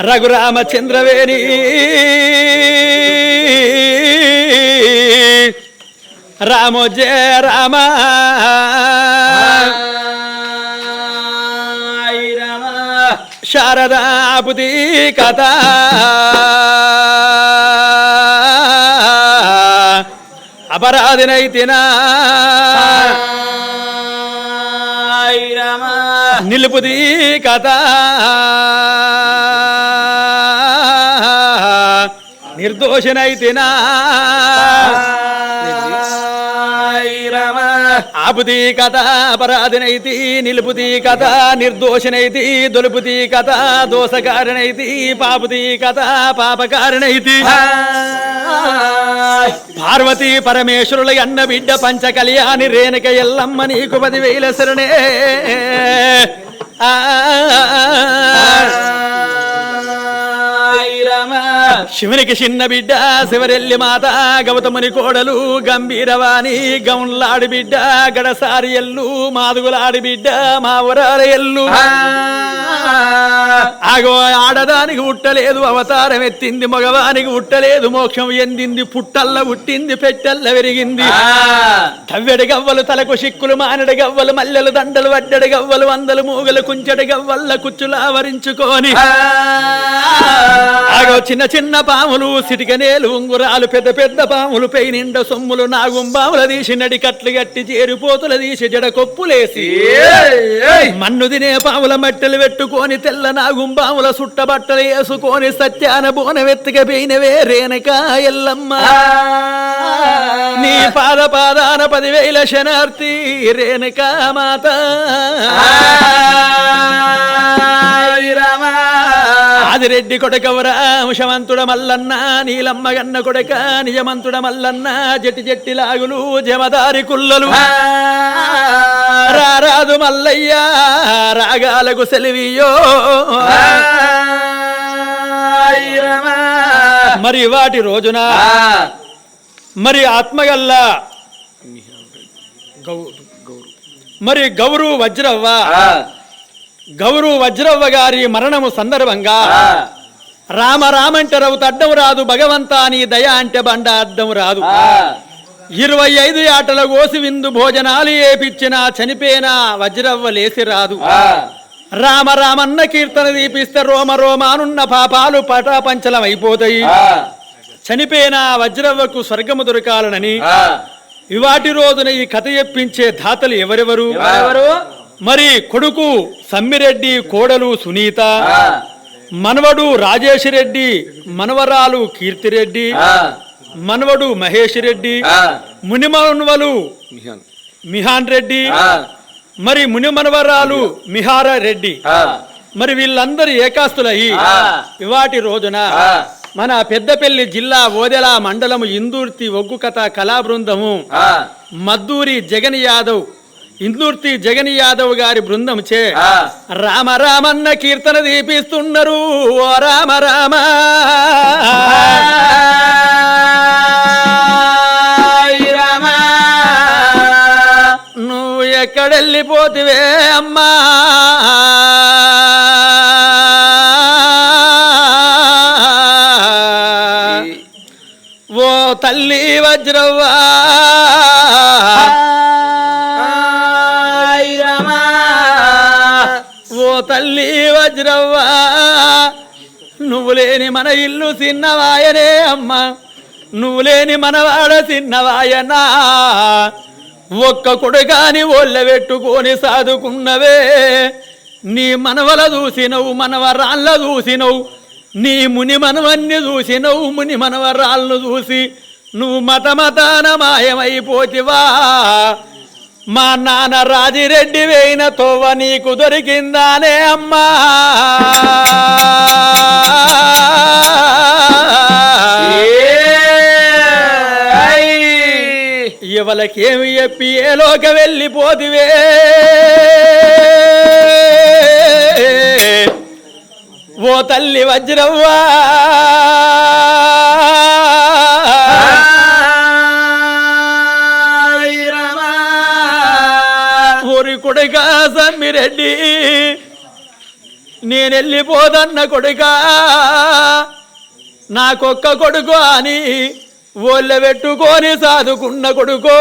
రఘురామచంద్రవేణి. రామో జయ రామ. శారదాపుతి కథ. అపరాధినైతినా నిలుపుది కథ. నిర్దోషనైతినా. ఆపుది కథ అపరాధినైతి నిలుపుది కథ నిర్దోషనైతి దొలుపుది కథ దోషకారణైతి పాపుది కథ పాపకారణైతి. పార్వతీ పరమేశ్వరుల అన్న బిడ్డ పంచ కళ్యాణి రేణుక ఎల్లమ్మ నీకు పదివేల శరణే. ఆ, శివునికి చిన్న బిడ్డ శివరెల్లి మాత గౌతముని కోడలు గంభీరవాణి గౌన్లాడి బిడ్డ గడసారి ఎల్లు మాదుగులాడి బిడ్డ మా ఊరాల ఎల్లు. ఆగో ఆడదానికి ఉట్టలేదు అవతారం ఎత్తింది మగవానికి ఉట్టలేదు మోక్షం ఎందింది పుట్టల్ల ఉట్టింది పెట్టల్ల పెరిగింది తవ్వెడి గవ్వలు తలకు సిక్కులు మానడి గవ్వలు మల్లెలు దండలు వడ్డడి గవ్వలు వందలు మూగలు కుంచెడి గవ్వల్ల కుచ్చులు ఆవరించుకొని ఆగో చిన్న చిన్న పాములు సిటికనేలు ఉంగురాలు పెద్ద పెద్ద పాములు పై నిండా సొమ్ములు నాగుంబాముల తీసి నడి కట్లు గట్టి చేరిపోతుల తీసి జడ కొప్పులేసి మన్ను తినే పాముల మట్టెలు పెట్టుకొని తెల్ల నాగుంబాముల సుట్ట బట్టలు వేసుకొని సత్యాన బోన వెత్తిక పోయినవే రేణక ఎల్లమ్మ. నీ పాద పాదాన పదివేల శనార్థి రేణుక మాత. ఆదిరెడ్డి కొడకవరా అంశవంతుడ మల్లన్న నీలమ్మ గన్న కొడక నిజమంతుడ మల్లన్న జట్టి జట్టి లాగులు జమదారి కుల్లలు. రారాదు మల్లయ్య రాగాలకు సెలివియో. మరి వాటి రోజున? మరి ఆత్మగల్ల. మరి గౌరు వజ్రవ్వ. గౌరు వజ్రవ్వ గారి మరణము సందర్భంగా రామ రామంటే రవుత అడ్డం రాదు భగవంతా నీ దయ అంటే బండ అడ్డం రాదు. ఇరవై ఐదు ఆటల కోసి విందు భోజనాలు ఏపిచ్చిన చనిపోయిన వజ్రవ్వ లేసి రాదు. రామ రామన్న కీర్తన దీపిస్తే రోమ రోమానున్న పాపాలు పటాపంచలం అయిపోతాయి చనిపోయిన వజ్రవ్వకు స్వర్గము దొరకాలనని ఇవాటి రోజున ఈ కథ చెప్పించే దాతలు ఎవరెవరు? ఎవరు మరి కొడుకు సమ్మిరెడ్డి కోడలు సునీత మనవడు రాజేష్ రెడ్డి మనవరాలు కీర్తిరెడ్డి మనవడు మహేష్ రెడ్డి మునిమనవలు మిహాన్. రెడ్డి మరి ముని మనవరాలు మిహార రెడ్డి మరి వీళ్ళందరూ ఏకాస్తులయ్యి ఇవాటి రోజున మన పెద్దపల్లి జిల్లా ఓదెల మండలము ఇందూర్తి ఒగ్గు కథ కళా బృందము మద్దూరి జగన్ యాదవ్ ఇందూర్తి జగన్ యాదవ్ గారి బృందం చే రామ రామన్న కీర్తన దీపిస్తున్నారు ఓ రామ రామ. నువ్వు ఎక్కడెళ్ళిపోతివే అమ్మా. ఓ తల్లి వజ్రవ్వా వజ్రవ్వా. నువ్వు లేని మన ఇల్లు చిన్నవాయనే అమ్మ. నువ్వు లేని మనవాడ చిన్నవాయనా ఒక్క కొడుగాని ఒళ్ళ పెట్టుకొని సాదుకున్నవే. నీ మనవల చూసినవు మనవరాళ్ళ చూసినవు. నీ ముని మనవన్ని చూసినవు ముని మనవరాళ్ళను చూసి నువ్వు మత మతాన మాయమైపోతివా. మా నాన్న రాజిరెడ్డి వేయిన తోవ నీకు దొరికిందానే అమ్మా. ఇవలకేమి చెప్పి ఏలోక వెళ్ళిపోతివే? ఓ తల్లి వజ్రవ్వా. కొడుక సమ్మిరెడ్డి నేను వెళ్ళిపోదన్న కొడుకా. నాకొక్క కొడుకు అని ఓళ్ళ పెట్టుకొని సాదుకున్న కొడుకో.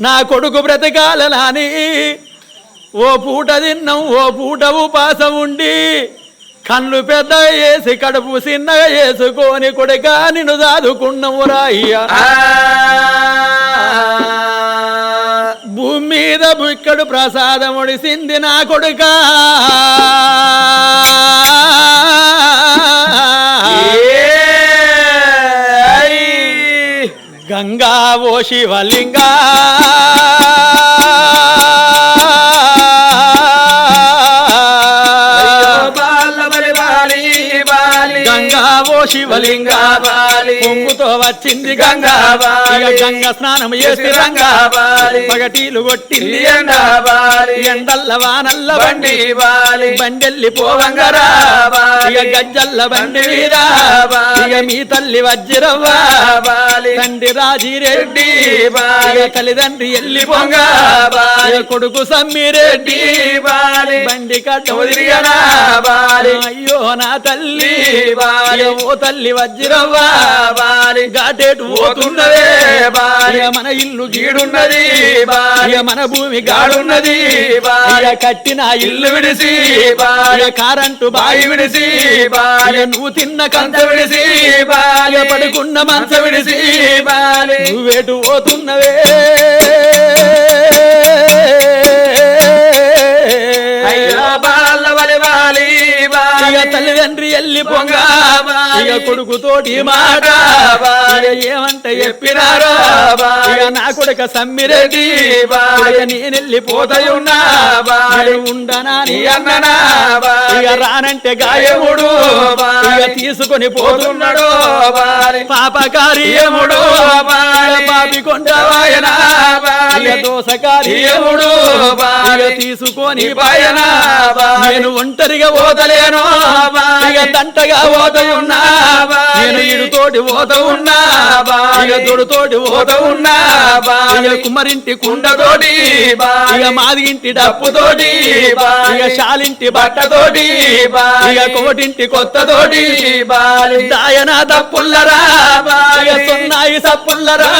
నా కొడుకు బ్రతకాలని ఓ పూట తిన్నాం ఓ పూట ఉపాసం ఉండి. కళ్ళు పెద్ద వేసి కడుపు చిన్నగా వేసుకొని కొడుక నిన్ను దాదుకున్నాము రాయ్యా మీద బుక్కడు ప్రసాదం ఒడిసింది నా కొడుక. గంగా ఓ శివలింగా. గంగా ఓ శివలింగా పొంగుతో వచ్చింది గంగా ఇక గంగ స్నానం చేసి రంగా పగటీలు కొట్టింది ఎండల్ల వానల్ల బండి. బండెల్లి పోవంగరా ఇక గజ్జల్ల బండి ఇక మీ తల్లి వజ్రవ్వ తండ్రి రాజిరెడ్డి. తల్లిదండ్రి ఎల్లి పొంగ కొడుకు సమ్మిరెడ్డి బండి కట్ట అయ్యో నా తల్లి. ఓ తల్లి వజ్రవ్వ గాటేటు పోతున్నదే ఇక మన ఇల్లు గీడున్నది ఇక మన భూమి గాడున్నది ఇక కట్టిన ఇల్లు విడిసి ఇక కారంటు బాయి విడిసి ఇక నువ్వు తిన్న కంచ విడిసి ఇక పడుకున్న మంచ విడిసి నువ్వేటు పోతున్నవే. తల్లిదండ్రి ఎల్లి పొంగ ఇక కొడుకు తోటి మాట ఏమంట చెప్పినారో నా కొడుక సమ్మిరెడ్డి నేను వెళ్ళిపోతాయున్నా నేను ఉండనా నీ అన్ననా ఇక రానంటే గాయముడు ఇక తీసుకొని పోతున్నాడు పాప కార్యముడు పాపి కొండవాయన ఇక తీసుకొని పాయన నేను ఒంటరిగా పోతలేను ఇక దంటగా పోత ఉన్నా నేను ఇడుతోటి పోత ఉన్నా ఇక తోటి పోత ఉన్నా ఇక కుమ్మరింటి కుండతోటి ఇక మాది ఇంటి డప్పుతోటి ఇక శాలింటి బట్టతోటి ఇక కోటింటి కొత్తతోటి దాయన దప్పుల్లరా ఇక సున్నాయి సప్పుల్లరా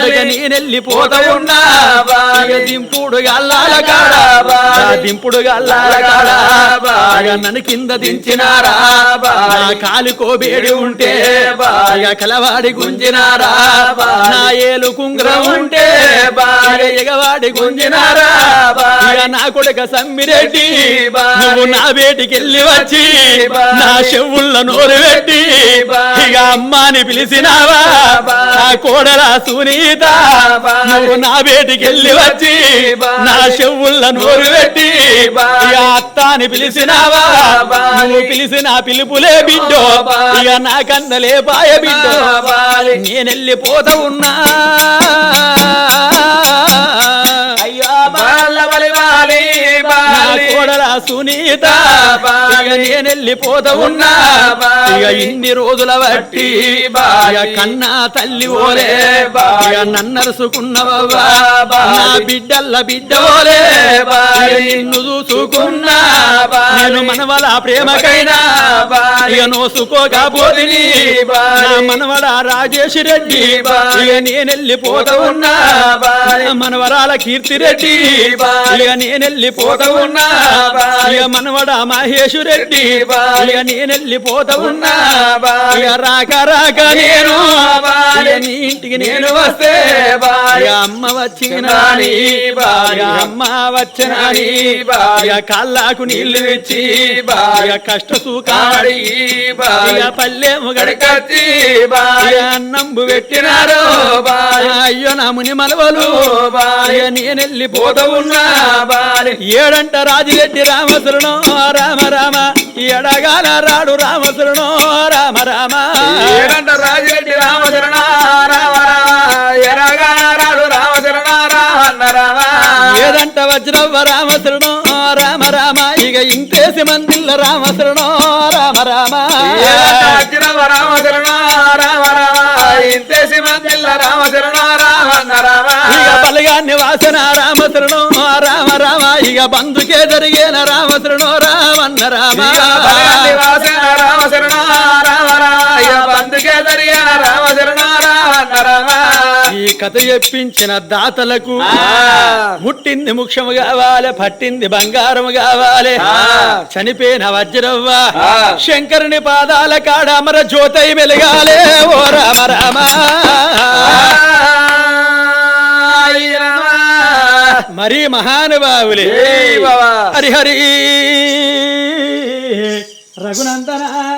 ఇక నేనెళ్ళిపోత ఉన్నా ఇక దింపుడు గల్లాల కాడ ఆ దింపుడు గల్లాల కాడ ఇక నన్ను కింద దించినారా నా కాలు కోబేడి ఉంటే ఇక కలవాడి గుంజినారా? నా ఏలు కుంగ్రం ఉంటే ఇక ఎగవాడి గుంజినారా? ఇక నా కొడుక సమ్మిరెడ్డి నువ్వు నా బేటికి వెళ్ళి వచ్చి నా చెవుళ్ళ నోరు పెట్టి ఇక అమ్మాని పిలిచినావా? నా కోడల సునీత నువ్వు నా బేటికి వెళ్ళి వచ్చి నా చెవుళ్ళ నోరు పెట్టి ఇక అత్తాని పిలిచినావా? నువ్వు పిలిచిన పిలుపులే బిడ్డో. ఇక నా కన్నలే పాయ బిడ్డో నేనెళ్ళిపోతా ఉన్నా. సునీత. నేనెళ్ళిపోతా ఉన్నా. ఇక ఇన్ని రోజుల బట్టి ఇక కన్నా తల్లి ఓలే ఇక నన్నరుసుకున్నవవ్వా నా బిడ్డల్ల బిడ్డ ఓలే ఇక నిన్ను చూసుకున్నా నేను మనవల ప్రేమకైనా ఇక నోసుకోకపోతిని. నా మనవడ రాజేష్ రెడ్డి. ఇక నేనెళ్ళిపోతా ఉన్నా. మనవరాల కీర్తి రెడ్డి. ఇక నేనెళ్ళిపోతా ఉన్నా మనవడ మహేష్ రెడ్డి ఇక నేనెళ్ళిపోతా ఉన్నా రాక రాక నేను నీ ఇంటికి నేను వస్తే అమ్మ వచ్చినాని ఇక అమ్మ వచ్చినాని ఇక కళ్ళకు నీళ్ళు ఇచ్చి కష్ట ఇక పల్లెము గడకచ్చి అన్నంబు పెట్టినారు అయ్యో నా ముని మనవలు నేనెళ్ళిపోతా ఉన్నా ఏడంట రాజిరెడ్డి రామసులను రామ రామ. ఎడగాల రాడు రామసులను రామ రామ. ఏడంట రాజిరెడ్డి రామచరణ రామ రామ. ఎరగారాడు రామచరణ రామ రామ. ఏదంట వజ్రవ్వ రామసులను రామ రామ. ఇక ఇంకేసి మందిల్ల రామసులను రామ రామ. అజ్జనవ రామచరణ రామ రామ. ఇంతేసి మందిల్ల రామచరణ రామ రామ ఇక పల బలగాన్ని వాసన రామశరణు రామ రామ. ఇక బంధుకే జరిగేన రామశరణు రామన్న రామ. వాసన రామ శరణ రామ జరిగిన రామ శరణ రామ రామ. ఈ కథ చెప్పించిన దాతలకు ముట్టింది ముఖ్యము కావాలి పట్టింది బంగారం కావాలి. చనిపోయిన వజ్రవ్వ. శంకరుని పాదాల కాడ అమర జ్యోతై వెలగాలే ఓ రామ రామ. మరి మహానుభావులే. ఏయ్ బావా. హరి హరి. రఘునందన.